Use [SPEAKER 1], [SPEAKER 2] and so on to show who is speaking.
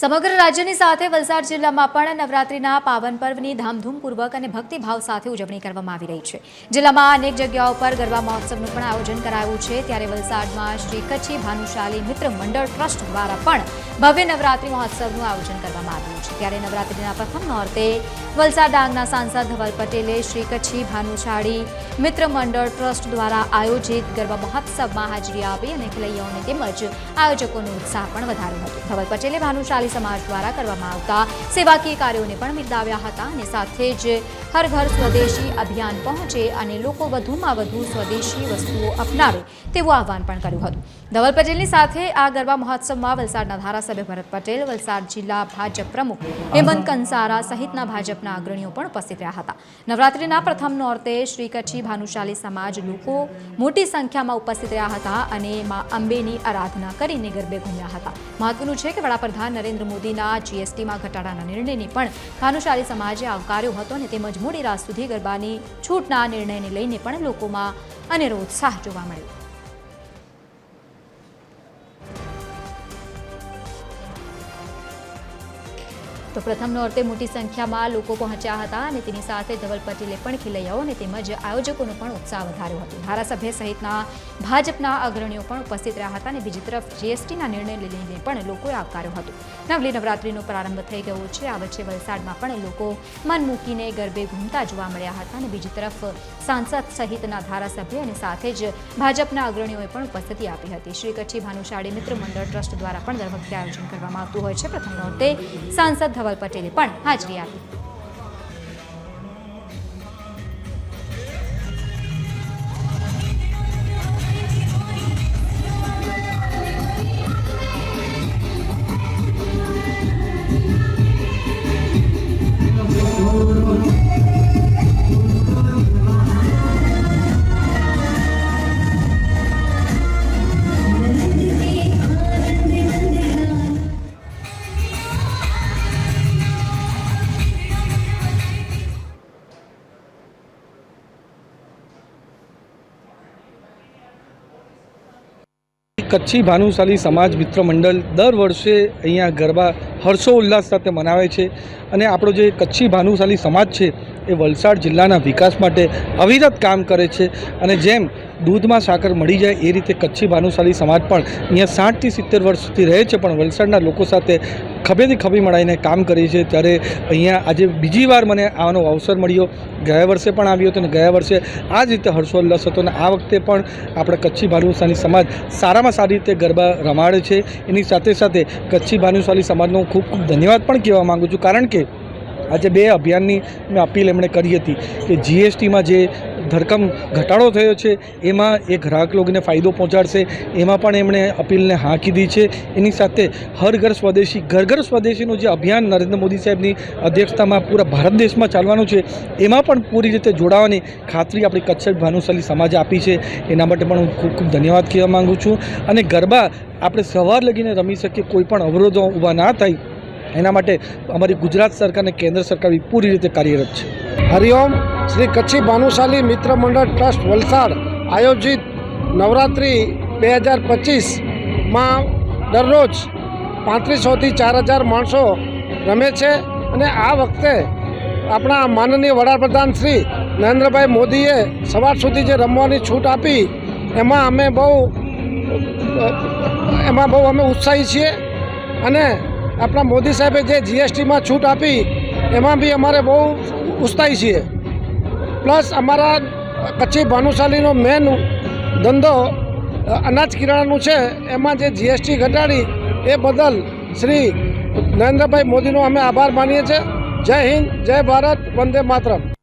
[SPEAKER 1] સમગ્ર રાજ્યની સાથે વલસાડ જિલ્લામાં પણ નવરાત્રિના પાવન પર્વની ધામધૂમપૂર્વક અને ભક્તિભાવ સાથે ઉજવણી કરવામાં આવી રહી છે. જિલ્લામાં અનેક જગ્યાઓ પર ગરબા મહોત્સવનું પણ આયોજન કરાયું છે. ત્યારે વલસાડમાં શ્રી કચ્છી ભાનુશાલી મિત્ર મંડળ ટ્રસ્ટ દ્વારા પણ ભવ્ય નવરાત્રિ મહોત્સવનું આયોજન કરવામાં આવ્યું છે. ત્યારે નવરાત્રિના પ્રથમ નોરતે વલસાડ ડાંગના સાંસદ ધવલ પટેલે શ્રી કચ્છી ભાનુશાળી મિત્ર મંડળ ટ્રસ્ટ દ્વારા આયોજિત ગરબા મહોત્સવમાં હાજરી આપી અને ખેલૈયાઓને તેમજ આયોજકોનો ઉત્સાહ પણ વધાર્યો હતો. ધવલ પટેલે ભાનુશાળી સમાજ દ્વારા કરવામાં આવતા સેવાકીય કાર્યોને પણ બિરદાવ્યા હતા અને સાથે જ હર ઘર સ્વદેશી અભિયાન પહોંચે અને લોકો વધુમાં વધુ સ્વદેશી વસ્તુઓ અપનાવે તેવું આહવાન પણ કર્યું હતું. ધવલ પટેલની સાથે આ ગરબા મહોત્સવમાં વલસાડના ધારાસભ્ય ભરત પટેલ, વલસાડ જિલ્લા ભાજપ પ્રમુખ હેમંત કંસારા સહિતના ભાજપના અગ્રણીઓ પણ ઉપસ્થિત રહ્યા હતા. નવરાત્રિના પ્રથમ નોરતે શ્રી કચ્છી ભાનુશાલી સમાજ લોકો મોટી સંખ્યામાં ઉપસ્થિત રહ્યા હતા અને મા અંબેની આરાધના કરીને ગરબે ઘૂમ્યા હતા. મહત્વનું છે કે વડાપ્રધાન નરેન્દ્ર મોદીના જીએસટીમાં ઘટાડાના નિર્ણયને પણ ભાનુશાલી સમાજે આવકાર્યો હતો અને તેમજ મોડી રાત સુધી ગરબાની છૂટના નિર્ણયને લઈને પણ લોકોમાં અનેરો ઉત્સાહ જોવા મળ્યો. તો પ્રથમ નોરતે મોટી સંખ્યામાં લોકો પહોંચ્યા હતા અને તેની સાથે ધવલ પટેલે પણ ખેલૈયાઓ અને તેમજ આયોજકોનો પણ ઉત્સાહ વધાર્યો હતો. ધારાસભ્ય સહિતના ભાજપના અગ્રણીઓ પણ ઉપસ્થિત રહ્યા હતા અને બીજી તરફ જીએસટીના નિર્ણય લઈને પણ લોકોએ આવકાર્યો હતો. નવલી નવરાત્રિનો પ્રારંભ થઈ ગયો છે. આ વચ્ચે વલસાડમાં પણ લોકો મન મૂકીને ગરબે ઘૂમતા જોવા મળ્યા હતા અને બીજી તરફ સાંસદ સહિતના ધારાસભ્ય અને સાથે જ ભાજપના અગ્રણીઓએ પણ ઉપસ્થિતિ આપી હતી. શ્રી કચ્છી ભાનુશાળી મિત્ર મંડળ ટ્રસ્ટ દ્વારા પણ દર વખતે આયોજન કરવામાં આવતું હોય છે. પ્રથમ નોરતે સાંસદ પટેલે પણ હાજરી આપી.
[SPEAKER 2] કચ્છી ભાનુશાલી સમાજ મિત્ર મંડળ દર વર્ષે અહીંયા ગરબા હર્ષો ઉલ્લાસ સાથે મનાવે છે. અને આપણો જે કચ્છી ભાનુશાલી સમાજ છે એ વલસાડ જિલ્લાના વિકાસ માટે અવિરત કામ કરે છે અને જેમ દૂધમાં સાકર મળી જાય એ રીતે કચ્છી ભાનુશાલી સમાજ પણ અહીંયા સાઠથી સિત્તેર વર્ષ સુધી રહે છે, પણ વલસાડના લોકો સાથે ખભેથી ખભી મળાઈને કામ કરી છે. ત્યારે અહીંયા આજે બીજી વાર મને આવવાનો અવસર મળ્યો. ગયા વર્ષે પણ આવ્યો હતો અને ગયા વર્ષે આ જ રીતે હર્ષોલ્લાસ હતો અને આ વખતે પણ આપણે કચ્છી ભાનુશાલી સમાજ સારામાં સારી રીતે ગરબા રમાડે છે. એની સાથે સાથે કચ્છી ભાનુશાલી સમાજનો ખૂબ ખૂબ ધન્યવાદ પણ કહેવા માગું છું. કારણ કે આજે બે અભિયાનની અપીલ એમણે કરી હતી કે જીએસટીમાં જે ધરકમ ઘટાડો થયો છે, એમાં એ ગ્રાહક લોકોને ફાયદો પહોંચાડશે, એમાં પણ એમણે અપીલને હા કીધી છે. એની સાથે હર ઘર સ્વદેશી, ઘર ઘર સ્વદેશીનું જે અભિયાન નરેન્દ્ર મોદી સાહેબની અધ્યક્ષતામાં પૂરા ભારત દેશમાં ચાલવાનું છે, એમાં પણ પૂરી રીતે જોડાવાની ખાતરી આપણી કચ્છ ભાનુશાલી સમાજે આપી છે. એના માટે પણ હું ખૂબ ખૂબ ધન્યવાદ કહેવા માગું છું. અને ગરબા આપણે સવાર લગીને રમી શકીએ, કોઈ પણ અવરોધો ઊભા ના થાય એના માટે અમારી ગુજરાત સરકાર અને કેન્દ્ર સરકાર પૂરી રીતે કાર્યરત છે.
[SPEAKER 3] હરિઓમ શ્રી કચ્છી ભાનુશાલી મિત્ર મંડળ ટ્રસ્ટ વલસાડ આયોજિત નવરાત્રિ બે હજાર પચીસમાં દરરોજ પાંત્રીસોથી ચાર હજાર માણસો રમે છે અને આ વખતે આપણા માનનીય વડાપ્રધાન શ્રી નરેન્દ્રભાઈ મોદીએ સવાર સુધી જે રમવાની છૂટ આપી, એમાં અમે બહુ એમાં બહુ અમે ઉત્સાહી છીએ અને આપણા મોદી સાહેબે જે જીએસટીમાં છૂટ આપી, એમાં બી અમારે બહુ ઉત્સાહી છીએ. પ્લસ અમારા કચ્છી ભાનુશાલીનો મેન ધંધો અનાજ કિરાણાનું છે, એમાં જે જીએસટી ઘટાડી, એ બદલ શ્રી નરેન્દ્રભાઈ મોદીનો અમે આભાર માનીએ છીએ. જય હિન્દ, જય ભારત, વંદે માતરમ.